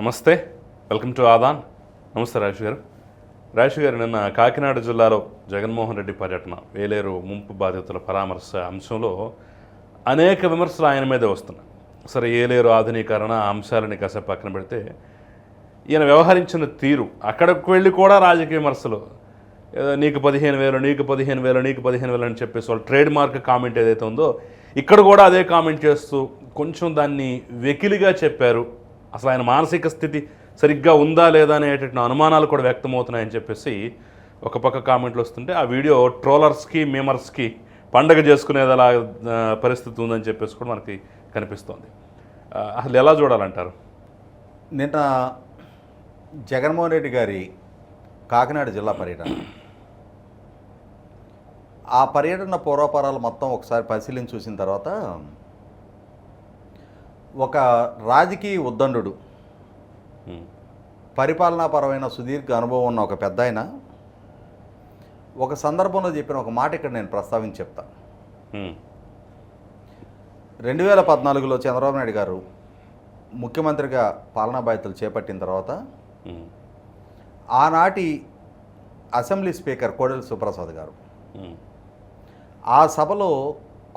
నమస్తే. Welcome to Aadan. నమస్తే రాజు గారు. రాజు గారు నిన్న కాకినాడ జిల్లాలో జగన్మోహన్ రెడ్డి పర్యటన వేలేరు ముంపు బాధితుల పరామర్శ అంశంలో అనేక విమర్శలు ఆయన మీదే వస్తున్నాయి. సరే ఏలేరు ఆధునీకరణ అంశాలని కాసేపు పక్కన పెడితే ఈయన వ్యవహరించిన తీరు అక్కడికి వెళ్ళి కూడా రాజకీయ విమర్శలు. ఏదో నీకు పదిహేను వేలు నీకు పదిహేను వేలు నీకు పదిహేను వేలు అని చెప్పేసి వాళ్ళు ట్రేడ్ మార్క్ కామెంట్ ఏదైతే ఉందో ఇక్కడ కూడా అదే కామెంట్ చేస్తూ కొంచెం దాన్ని వెకిలిగా చెప్పారు. అసలు ఆయన మానసిక స్థితి సరిగ్గా ఉందా లేదా అనేటటువంటి అనుమానాలు కూడా వ్యక్తమవుతున్నాయని చెప్పేసి ఒక పక్క కామెంట్లు వస్తుంటే ఆ వీడియో ట్రోలర్స్కి మేమర్స్కి పండగ చేసుకునేది అలా పరిస్థితి ఉందని చెప్పేసి కూడా మనకి కనిపిస్తోంది. అసలు ఎలా చూడాలంటారు? నిన్న జగన్మోహన్ రెడ్డి గారి కాకినాడ జిల్లా పర్యటన. ఆ పర్యటన పూర్వపరాలు మొత్తం ఒకసారి పరిశీలించి చూసిన తర్వాత ఒక రాజకీయ ఉద్దండు పరిపాలనాపరమైన సుదీర్ఘ అనుభవం ఉన్న ఒక పెద్ద ఆయన ఒక సందర్భంలో చెప్పిన ఒక మాట ఇక్కడ నేను ప్రస్తావించి చెప్తా. రెండు వేల పద్నాలుగులో చంద్రబాబు నాయుడు గారు ముఖ్యమంత్రిగా పాలనా బాధ్యతలు చేపట్టిన తర్వాత ఆనాటి అసెంబ్లీ స్పీకర్ కోడెల సుప్రసాద్ గారు ఆ సభలో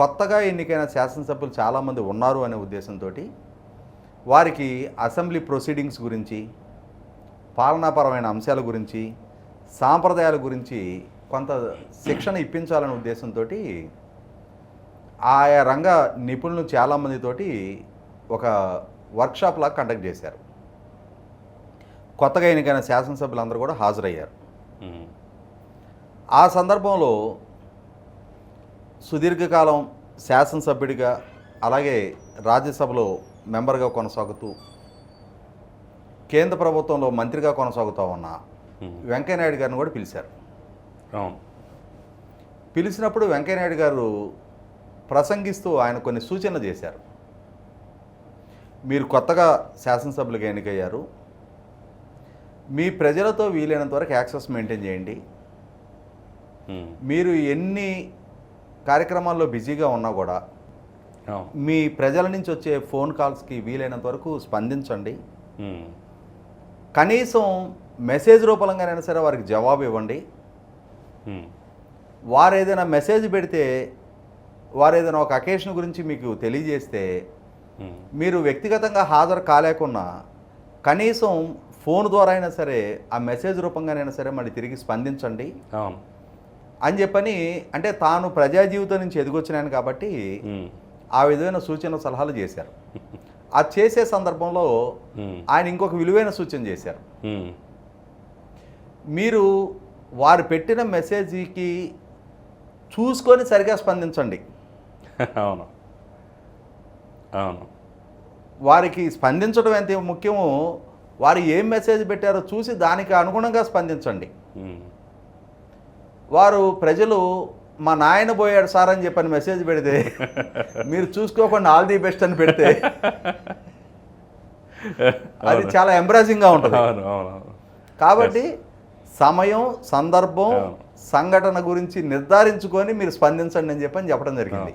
కొత్తగా ఎన్నికైన శాసనసభ్యులు చాలామంది ఉన్నారు అనే ఉద్దేశంతో వారికి అసెంబ్లీ ప్రొసీడింగ్స్ గురించి పాలనాపరమైన అంశాల గురించి సాంప్రదాయాల గురించి కొంత శిక్షణ ఇప్పించాలనే ఉద్దేశంతో ఆయా రంగ నిపుణులు చాలామందితోటి ఒక వర్క్షాప్ లాగా కండక్ట్ చేశారు. కొత్తగా ఎన్నికైన శాసనసభ్యులందరూ కూడా హాజరయ్యారు. ఆ సందర్భంలో సుదీర్ఘకాలం శాసనసభ్యుడిగా అలాగే రాజ్యసభలో మెంబర్గా కొనసాగుతూ కేంద్ర ప్రభుత్వంలో మంత్రిగా కొనసాగుతూ ఉన్న వెంకయ్యనాయుడు గారిని కూడా పిలిచారు. అవును. పిలిచినప్పుడు వెంకయ్యనాయుడు గారు ప్రసంగిస్తూ ఆయన కొన్ని సూచనలు చేశారు. మీరు కొత్తగా శాసనసభ్యులుగా ఎన్నికయ్యారు. మీ ప్రజలతో వీలైనంత వరకు యాక్సెస్ మెయింటైన్ చేయండి. మీరు ఎన్ని కార్యక్రమాల్లో బిజీగా ఉన్నా కూడా మీ ప్రజల నుంచి వచ్చే ఫోన్ కాల్స్కి వీలైనంత వరకు స్పందించండి. కనీసం మెసేజ్ రూపంగానైనా సరే వారికి జవాబు ఇవ్వండి. వారు ఏదైనా మెసేజ్ పెడితే వారు ఏదైనా ఒక అకేషన్ గురించి మీకు తెలియజేస్తే మీరు వ్యక్తిగతంగా హాజరు కాలేకున్నా కనీసం ఫోన్ ద్వారా అయినా సరే ఆ మెసేజ్ రూపంగానైనా సరే మళ్ళీ తిరిగి స్పందించండి. అని చెప్పని అంటే తాను ప్రజా జీవితం నుంచి ఎదిగొచ్చినాను కాబట్టి ఆ విధమైన సూచన సలహాలు చేశారు. అది చేసే సందర్భంలో ఆయన ఇంకొక విలువైన సూచన చేశారు. మీరు వారు పెట్టిన మెసేజ్కి చూసుకొని సరిగా స్పందించండి. అవును. అవును. వారికి స్పందించడం ఎంత ముఖ్యమో వారు ఏం మెసేజ్ పెట్టారో చూసి దానికి అనుగుణంగా స్పందించండి. వారు ప్రజలు మా నాయన పోయాడు సార్ అని చెప్పని మెసేజ్ పెడితే మీరు చూసుకోకుండా ఆల్ ది బెస్ట్ అని పెడితే అది చాలా ఎంబ్రాసింగ్గా ఉంటుంది. కాబట్టి సమయం సందర్భం. సంఘటన గురించి నిర్ధారించుకొని మీరు స్పందించండి అని చెప్పని చెప్పడం జరిగింది.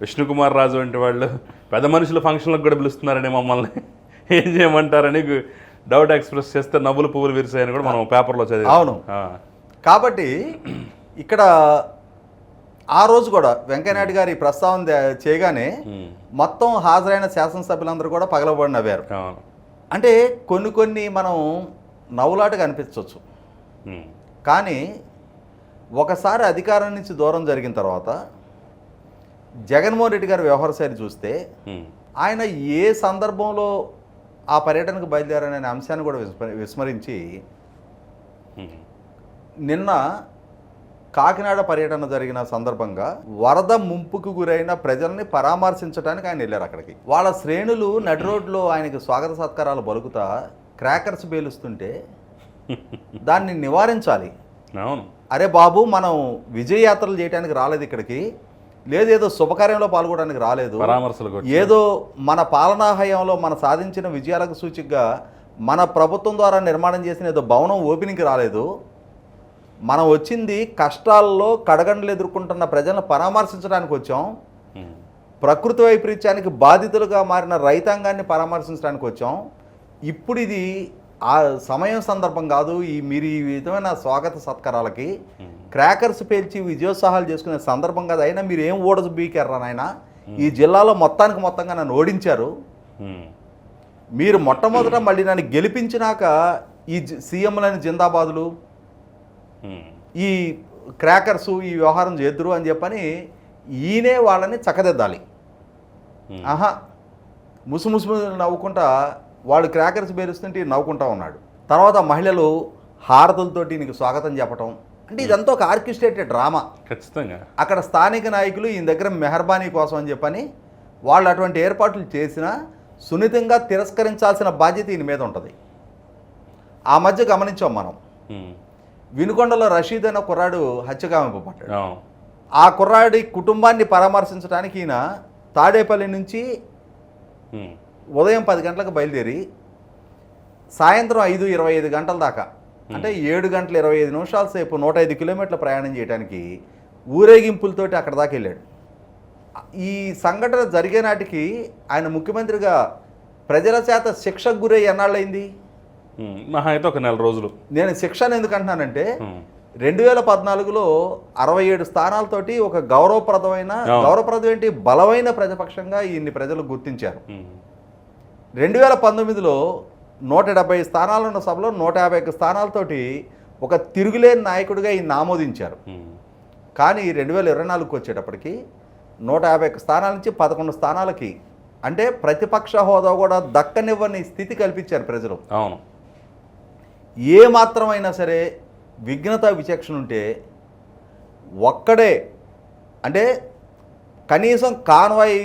విష్ణుకుమార్ రాజు వంటి వాళ్ళు పెద్ద మనుషుల ఫంక్షన్లకు కూడా పిలుస్తున్నారని మమ్మల్ని ఏం చేయమంటారని డౌట్ ఎక్స్ప్రెస్ చేస్తే నవ్వులు పువ్వులు విరిసాయని కూడా మనం పేపర్లో చదివి. అవును. కాబట్టి ఇక్కడ ఆ రోజు కూడా వెంకయ్యనాయుడు గారి ప్రస్తావన చేయగానే మొత్తం హాజరైన శాసనసభ్యులందరూ కూడా పగలబడి నవ్వారు. అంటే కొన్ని కొన్ని మనం నవ్వులాటగా అనిపించవచ్చు కానీ ఒకసారి అధికారం నుంచి దూరం జరిగిన తర్వాత జగన్మోహన్ రెడ్డి గారి వ్యవహార శైలి చూస్తే ఆయన ఏ సందర్భంలో ఆ పర్యటనకు బయలుదేరనే అంశాన్ని కూడా విస్మ- విస్మరించి నిన్న కాకినాడ పర్యటన జరిగిన సందర్భంగా వరద ముంపుకు గురైన ప్రజల్ని పరామర్శించడానికి ఆయన వెళ్ళారు అక్కడికి. వాళ్ళ శ్రేణులు నడి రోడ్లో ఆయనకి స్వాగత సత్కారాలు పలుకుతా క్రాకర్స్ పేలుస్తుంటే దాన్ని నివారించాలి. అవును. అరే బాబు మనం విజయయాత్రలు చేయడానికి రాలేదు ఇక్కడికి. లేదేదో శుభకార్యంలో పాల్గొనడానికి రాలేదు. పరామర్శలు ఏదో మన పాలనా హయాంలో మన సాధించిన విజయాలకు సూచికగా మన ప్రభుత్వం ద్వారా నిర్మాణం చేసిన ఏదో భవనం ఓపెనింగ్కి రాలేదు. మనం వచ్చింది కష్టాల్లో కడగండ్లు ఎదుర్కొంటున్న ప్రజలను పరామర్శించడానికి వచ్చాం. ప్రకృతి వైపరీత్యానికి బాధితులుగా మారిన రైతాంగాన్ని పరామర్శించడానికి వచ్చాం. ఇప్పుడు ఇది ఆ సమయం సందర్భం కాదు. ఈ మీరు ఈ విధమైన స్వాగత సత్కారాలకి క్రాకర్స్ పేల్చి విజయోత్సాహాలు చేసుకునే సందర్భం కాదు. అయినా మీరు ఏం ఓడదు బీకెర్రా నాయన? ఈ జిల్లాలో మొత్తానికి మొత్తంగా నన్ను ఓడించారు. మీరు మొట్టమొదట మళ్ళీ నన్ను గెలిపించినాక ఈ జి- సీఎంలని జిందాబాదులు ఈ క్రాకర్సు ఈ వ్యవహారం చేద్దురు అని చెప్పని ఈయనే వాళ్ళని చక్కదిద్దాలి. ఆహా ముసుముసు నవ్వుకుంటా వాడు క్రాకర్స్ పేరుస్తుంటే నవ్వుకుంటా ఉన్నాడు. తర్వాత మహిళలు హారతులతోటి నీకు స్వాగతం చెప్పటం. అంటే ఇదంతా ఒక ఆర్కిస్ట్రేటెడ్ డ్రామా. ఖచ్చితంగా. అక్కడ స్థానిక నాయకులు ఈయన దగ్గర మెహర్బానీ కోసం అని చెప్పని వాళ్ళు అటువంటి ఏర్పాట్లు చేసినా సున్నితంగా తిరస్కరించాల్సిన బాధ్యత ఈయన మీద ఉంటుంది. ఆ మధ్య గమనించాం మనం. వినుకొండలో రషీద్ అనే కుర్రాడు హత్యగామింపబడ్డాడు అవును ఆ. కుర్రాడి కుటుంబాన్ని పరామర్శించడానికి ఈయన తాడేపల్లి నుంచి ఉదయం పది గంటలకు బయలుదేరి సాయంత్రం ఐదు ఇరవై ఐదు గంటల దాకా అంటే ఏడు గంటల ఇరవై ఐదు నిమిషాల సేపు నూట ఐదు కిలోమీటర్ల ప్రయాణం చేయడానికి ఊరేగింపులతోటి అక్కడ దాకా వెళ్ళాడు. ఈ సంఘటన జరిగే నాటికి ఆయన ముఖ్యమంత్రిగా ప్రజల చేత శిక్షకు గురై ఎన్నాళ్ళైంది మహా అయితే ఒక నెల రోజులు. నేను శిక్షను ఎందుకు అంటున్నానంటే రెండు వేల పద్నాలుగులో అరవై ఏడు స్థానాలతోటి ఒక గౌరవప్రదమైన. గౌరవప్రదం ఏంటి? బలమైన ప్రతిపక్షంగా ఈయన్ని ప్రజలు గుర్తించారు. రెండు వేల పంతొమ్మిదిలో నూట డెబ్బై స్థానాలున్న సభలో నూట యాభై ఒక్క స్థానాలతోటి ఒక తిరుగులేని నాయకుడిగా ఈయన ఆమోదించారు. కానీ రెండు వేల ఇరవై నాలుగుకి వచ్చేటప్పటికి నూట యాభై ఒక్క స్థానాల నుంచి పదకొండు స్థానాలకి అంటే ప్రతిపక్ష హోదా కూడా దక్కనివ్వని స్థితి కల్పించారు ప్రజలు. అవును. ఏ మాత్రమైనా సరే విఘ్నత విచక్షణ ఉంటే ఒక్కడే అంటే కనీసం కాన్వాయ్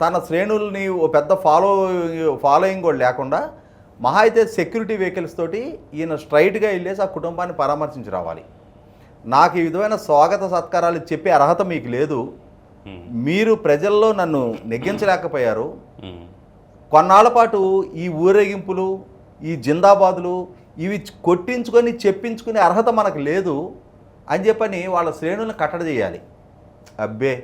తన శ్రేణుల్ని ఓ పెద్ద ఫాలో ఫాలోయింగ్ కూడా లేకుండా మహా అయితే సెక్యూరిటీ వెహికల్స్ తోటి ఈయన స్ట్రైట్గా వెళ్ళేసి ఆ కుటుంబాన్ని పరామర్శించి రావాలి. నాకు ఈ విధమైన స్వాగత సత్కారాలు చెప్పే అర్హత మీకు లేదు. మీరు ప్రజల్లో నన్ను నెగ్గించలేకపోయారు. ఉమ్, కొన్నాళ్ళ పాటు ఈ ఊరేగింపులు ఈ జిందాబాదులు ఇవి కొట్టించుకొని చెప్పించుకునే అర్హత మనకు లేదు అని చెప్పని వాళ్ళ శ్రేణులను కట్టడి చేయాలి. అబ్బే.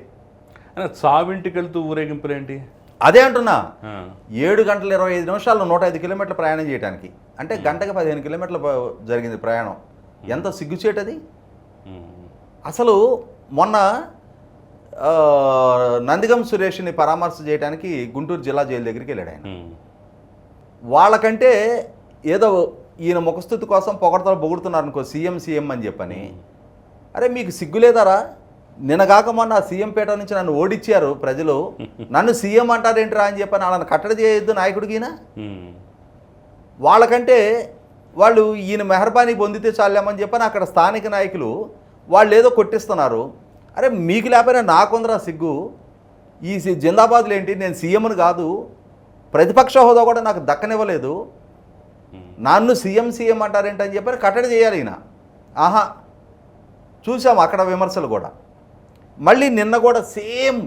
చావింటికి వెళ్తూ ఊరేగింపులు ఏంటి అదే అంటున్నా. ఏడు గంటల ఇరవై ఐదు నిమిషాలు నూట ఐదు కిలోమీటర్ల ప్రయాణం చేయడానికి అంటే గంటకి పదిహేను కిలోమీటర్ల జరిగింది ప్రయాణం. ఎంత సిగ్గుచేటది? అసలు మొన్న నందిగం సురేష్ని పరామర్శ చేయడానికి గుంటూరు జిల్లా జైలు దగ్గరికి వెళ్ళాడు ఆయన. వాళ్ళకంటే ఏదో ఈయన ముఖస్థుతి కోసం పొగడతలు పొగుడుతున్నారు అనుకో సీఎం సీఎం అని చెప్పని. అరే మీకు సిగ్గులేదారా నిన్నగాక మొన్న సీఎం పేట నుంచి నన్ను ఓడిచ్చారు ప్రజలు. నన్ను సీఎం అంటారేంట్రా అని చెప్పని వాళ్ళని కట్టడి చేయొద్దు నాయకుడికి ఈయన? ఉమ్, వాళ్ళకంటే వాళ్ళు ఈయన మెహర్బానీ పొందితే చాలేమని చెప్పని అక్కడ స్థానిక నాయకులు వాళ్ళు ఏదో కొట్టిస్తున్నారు. అరే మీకు లేకపోయినా నాకుందరా సిగ్గు? ఈ జిందాబాద్లు ఏంటి నేను సీఎంని కాదు. ప్రతిపక్ష హోదా కూడా నాకు దక్కనివ్వలేదు. నన్ను సీఎం సీఎం అంటారేంటని చెప్పని కట్టడి చేయాలి ఈయన. ఆహా చూసాం అక్కడ విమర్శలు కూడా. మళ్ళీ నిన్న కూడా సేమ్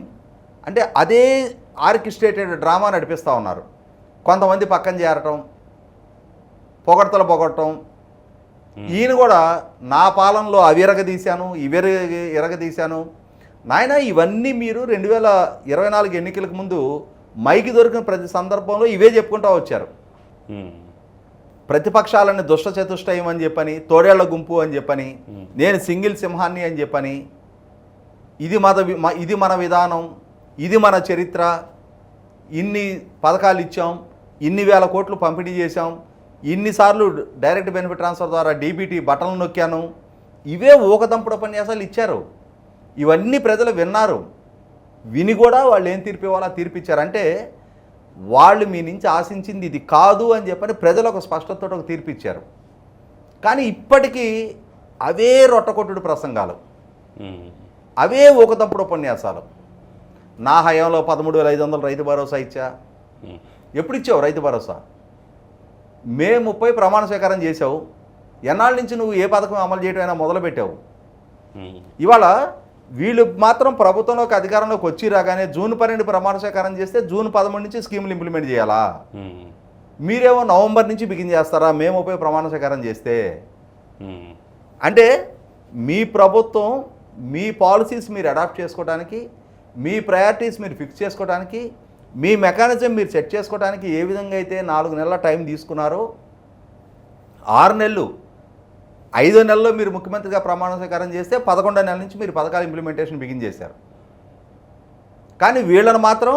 అంటే అదే ఆర్కిస్ట్రేటెడ్ డ్రామా నడిపిస్తూ ఉన్నారు. కొంతమంది పక్కన చేరటం పొగడతలు పొగడటం ఈయన కూడా నా పాలనలో అవి ఎరగదీశాను ఇవి ఎరగ ఎరగదీశాను. నాయన ఇవన్నీ మీరు రెండు వేల ఇరవై నాలుగు ఎన్నికలకు ముందు మైకి దొరికిన ప్రతి సందర్భంలో ఇవే చెప్పుకుంటూ వచ్చారు. ప్రతిపక్షాలని దుష్ట చతుష్టయం అని చెప్పని తోడేళ్ళ గుంపు అని చెప్పని నేను సింగిల్ సింహాన్ని అని చెప్పని ఇది మత ఇది మన విధానం ఇది మన చరిత్ర ఇన్ని పథకాలు ఇచ్చాం ఇన్ని వేల కోట్లు పంపిణీ చేశాం ఇన్నిసార్లు డైరెక్ట్ బెనిఫిట్ ట్రాన్స్ఫర్ ద్వారా డీబీటీ బటన్లు నొక్కాను ఇవే ఊకదంపుడు ఉపన్యాసాలు ఇచ్చారు. ఇవన్నీ ప్రజలు విన్నారు. విని కూడా వాళ్ళు ఏం తీర్పు ఇవ్వాలో ఆ తీర్పు ఇచ్చారు అంటే వాళ్ళు మీ నుంచి ఆశించింది ఇది కాదు అని చెప్పని ప్రజలు ఒక స్పష్టతతో ఒక తీర్పు ఇచ్చారు. కానీ ఇప్పటికీ అవే రొట్టకొట్టుడు ప్రసంగాలు. అవే ఊకదంపుడు ఉపన్యాసాలు. నా హయాంలో పదమూడు వేల ఐదు వందలు రైతు భరోసా ఇచ్చా? ఎప్పుడు ఇచ్చావు రైతు భరోసా? మే ముప్పై ప్రమాణ స్వీకారం చేసావు ఎన్నాళ్ళ నుంచి నువ్వు ఏ పథకం అమలు చేయడం అయినా మొదలుపెట్టావు ఇవాళ వీళ్ళు మాత్రం ప్రభుత్వంలోకి అధికారంలోకి వచ్చి రాగానే జూన్ పన్నెండు ప్రమాణ స్వీకారం చేస్తే జూన్ పదమూడు నుంచి స్కీములు ఇంప్లిమెంట్ చేయాలా? మీరేమో నవంబర్ నుంచి బిగిన్ చేస్తారా? మే ముప్పై ప్రమాణ స్వీకారం చేస్తే? అంటే మీ ప్రభుత్వం మీ పాలసీస్ మీరు అడాప్ట్ చేసుకోవడానికి మీ ప్రయారిటీస్ మీరు ఫిక్స్ చేసుకోవడానికి మీ మెకానిజం మీరు సెట్ చేసుకోవడానికి ఏ విధంగా అయితే నాలుగు నెలల టైం తీసుకున్నారో ఆరు నెలలు ఐదో నెలలో మీరు ముఖ్యమంత్రిగా ప్రమాణ స్వీకారం చేస్తే పదకొండో నెల నుంచి మీరు పథకాల ఇంప్లిమెంటేషన్ బిగిన్ చేశారు. కానీ వీళ్ళని మాత్రం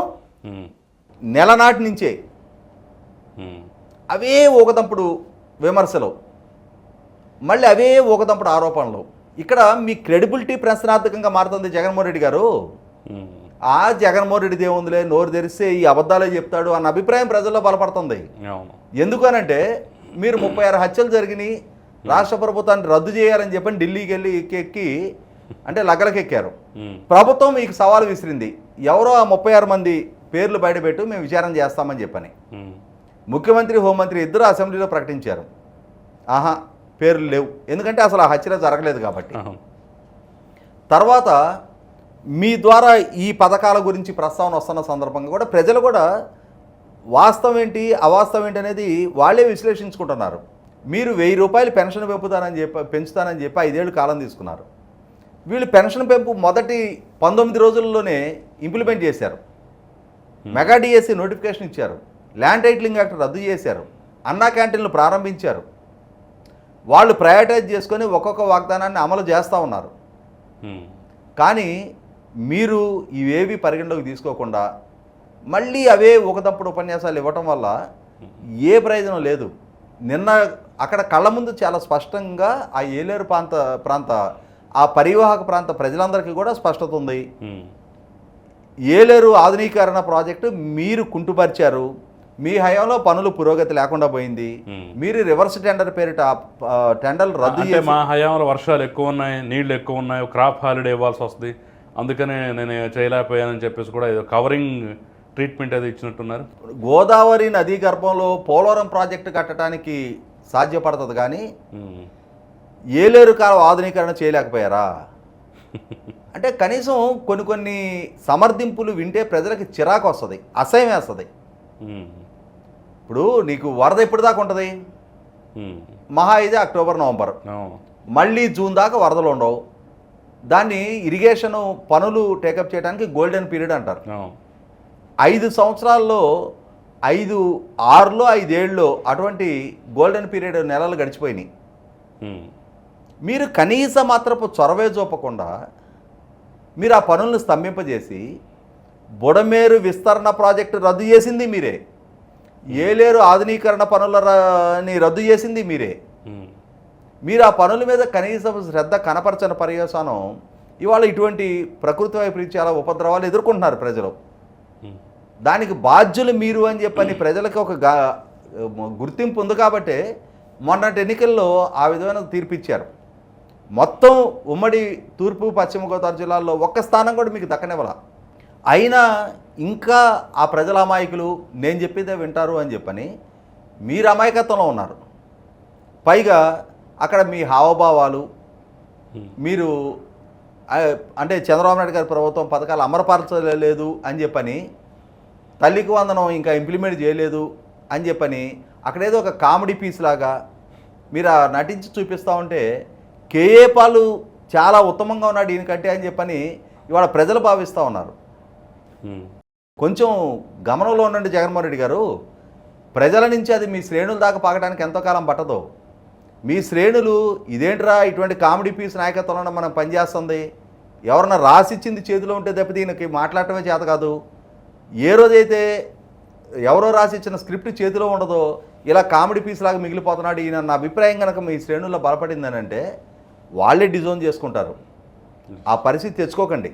నెల నాటి నుంచే అవే ఊకదంపుడు విమర్శలు. మళ్ళీ అవే ఊకదంపుడు ఆరోపణలు. ఇక్కడ మీ క్రెడిబిలిటీ ప్రశ్నార్థకంగా మారుతుంది జగన్మోహన్ రెడ్డి గారు. ఆ జగన్మోహన్ రెడ్డిది ఏముందిలే నోరు తెరిస్తే ఈ అబద్ధాలే చెప్తాడు అన్న అభిప్రాయం ప్రజల్లో బలపడుతుంది. అవును. ఎందుకు అనంటే మీరు ముప్పై ఆరు హత్యలు జరిగినాయి రాష్ట్ర ప్రభుత్వాన్ని రద్దు చేయాలని చెప్పని ఢిల్లీకి వెళ్ళి ఎక్కి అంటే ఉమ్, ప్రభుత్వం మీకు సవాల్ విసిరింది. ఎవరో ఆ ముప్పై ఆరు మంది పేర్లు బయటపెట్టు మేము విచారణ చేస్తామని చెప్పని. ముఖ్యమంత్రి హోంమంత్రి ఇద్దరు అసెంబ్లీలో ప్రకటించారు. ఆహా పేర్లు లేవు. ఎందుకంటే అసలు ఆ హత్యలే జరగలేదు కాబట్టి. తర్వాత మీ ద్వారా ఈ పథకాల గురించి ప్రస్తావన వస్తున్న సందర్భంగా కూడా ప్రజలు కూడా వాస్తవం ఏంటి అవాస్తవం ఏంటి అనేది వాళ్ళే విశ్లేషించుకుంటున్నారు. మీరు వెయ్యి రూపాయలు పెన్షన్ పెంపుతానని చెప్పి పెంచుతానని చెప్పి ఐదేళ్ళు కాలం తీసుకున్నారు. వీళ్ళు పెన్షన్ పెంపు మొదటి పంతొమ్మిది రోజుల్లోనే ఇంప్లిమెంట్ చేశారు. మెగా డిఎస్సి నోటిఫికేషన్ ఇచ్చారు. ల్యాండ్ టైటిలింగ్ యాక్ట్ రద్దు చేశారు. అన్నా క్యాంటీన్లు ప్రారంభించారు. వాళ్ళు ప్రయారిటైజ్ చేసుకొని ఒక్కొక్క వాగ్దానాన్ని అమలు చేస్తూ ఉన్నారు. కానీ మీరు ఇవేవి పరిగణలోకి తీసుకోకుండా మళ్ళీ అవే ఒకతప్పుడు ఉపన్యాసాలు ఇవ్వటం వల్ల ఏ ప్రయోజనం లేదు. నిన్న అక్కడ కళ్ళ ముందు చాలా స్పష్టంగా ఆ ఏలేరు ప్రాంత ప్రాంత ఆ పరివాహక ప్రాంత ప్రజలందరికీ కూడా స్పష్టత ఉంది. ఏలేరు ఆధునీకరణ ప్రాజెక్టు మీరు కుంటుపరిచారు. మీ హయాంలో పనులు పురోగతి లేకుండా పోయింది. మీరు రివర్స్ టెండర్ పేరిట టెండర్లు రద్దు మా హయాంలో వర్షాలు ఎక్కువ ఉన్నాయి నీళ్ళు ఎక్కువ ఉన్నాయి క్రాప్ హాలిడే ఇవ్వాల్సి వస్తుంది. అందుకనే నేను చేయలేకపోయానని చెప్పేసి కూడా ఏదో కవరింగ్ ట్రీట్మెంట్ అది ఇచ్చినట్టున్నారు. గోదావరి నదీ గర్భంలో పోలవరం ప్రాజెక్టు కట్టడానికి సాధ్యపడుతుంది కానీ ఏలేరు కాలం ఆధునీకరణ చేయలేకపోయారా? అంటే కనీసం కొన్ని కొన్ని సమర్థింపులు వింటే ప్రజలకి చిరాకు వస్తుంది అసహ్యం వేస్తుంది. ఇప్పుడు నీకు వరద ఎప్పుడు దాకా ఉంటుంది? మహా అయితే అక్టోబర్ నవంబర్. మళ్ళీ జూన్ దాకా వరదలు ఉండవు. దాన్ని ఇరిగేషన్ పనులు టేకప్ చేయడానికి గోల్డెన్ పీరియడ్ అంటారు. ఐదు సంవత్సరాల్లో ఐదు ఆరులో ఐదేళ్ళలో అటువంటి గోల్డెన్ పీరియడ్ నెలలు గడిచిపోయినాయి. మీరు కనీస మాత్రపు చొరవే చూపకుండా మీరు ఆ పనులను స్తంభింపజేసి బుడమేరు విస్తరణ ప్రాజెక్టు రద్దు చేసింది మీరే. ఏలేరు ఆధునీకరణ పనులని రద్దు చేసింది మీరే. మీరు ఆ పనుల మీద కనీసం శ్రద్ధ కనపరచని పర్యవసానం ఇవాళ ఇటువంటి ప్రకృతి వైపరీత్యాల ఉపద్రవాలు ఎదుర్కొంటున్నారు ప్రజలు. దానికి బాధ్యులు మీరు అని చెప్పని ప్రజలకు ఒక గా గుర్తింపు ఉంది కాబట్టి మొన్నటి ఎన్నికల్లో ఆ విధమైన తీర్పిచ్చారు మొత్తం ఉమ్మడి తూర్పు పశ్చిమ గోదావరి జిల్లాల్లో ఒక్క స్థానం కూడా మీకు దక్కనివ్వాల. అయినా ఇంకా ఆ ప్రజల అమాయకులు నేను చెప్పేదే వింటారు అని చెప్పని మీరు అమాయకత్వంలో ఉన్నారు. పైగా అక్కడ మీ హావభావాలు మీరు అంటే చంద్రబాబు నాయుడు గారి ప్రభుత్వం పథకాలు అమరపరచలేదు అని చెప్పని తల్లికి వందనం ఇంకా ఇంప్లిమెంట్ చేయలేదు అని చెప్పని అక్కడేదో ఒక కామెడీ పీస్ లాగా మీరు ఆ నటించి చూపిస్తూ ఉంటే కేఏ పాలు చాలా ఉత్తమంగా ఉన్నాడు ఈయనకంటే అని చెప్పని ఇవాళ ప్రజలు భావిస్తూ ఉన్నారు. కొంచెం గమనంలో ఉండండి జగన్మోహన్ రెడ్డి గారు ప్రజల నుంచి అది మీ శ్రేణుల దాకా పాకడానికి ఎంతో కాలం పట్టదు. మీ శ్రేణులు ఇదేంట్రా ఇటువంటి కామెడీ పీస్ నాయకత్వంలో మనం పనిచేస్తుంది? ఎవరన్నా రాసిచ్చింది చేతిలో ఉంటే తప్పితే ఈయనకి మాట్లాడటమే చేత కాదు. ఏ రోజైతే ఎవరో రాసిచ్చిన స్క్రిప్ట్ చేతిలో ఉండదో ఇలా కామెడీ పీస్ లాగా మిగిలిపోతున్నాడు ఈయన నా అభిప్రాయం కనుక మీ శ్రేణుల్లో బలపడిందని అంటే వాళ్ళే డిజోన్ చేసుకుంటారు. ఆ పరిస్థితి తెచ్చుకోకండి.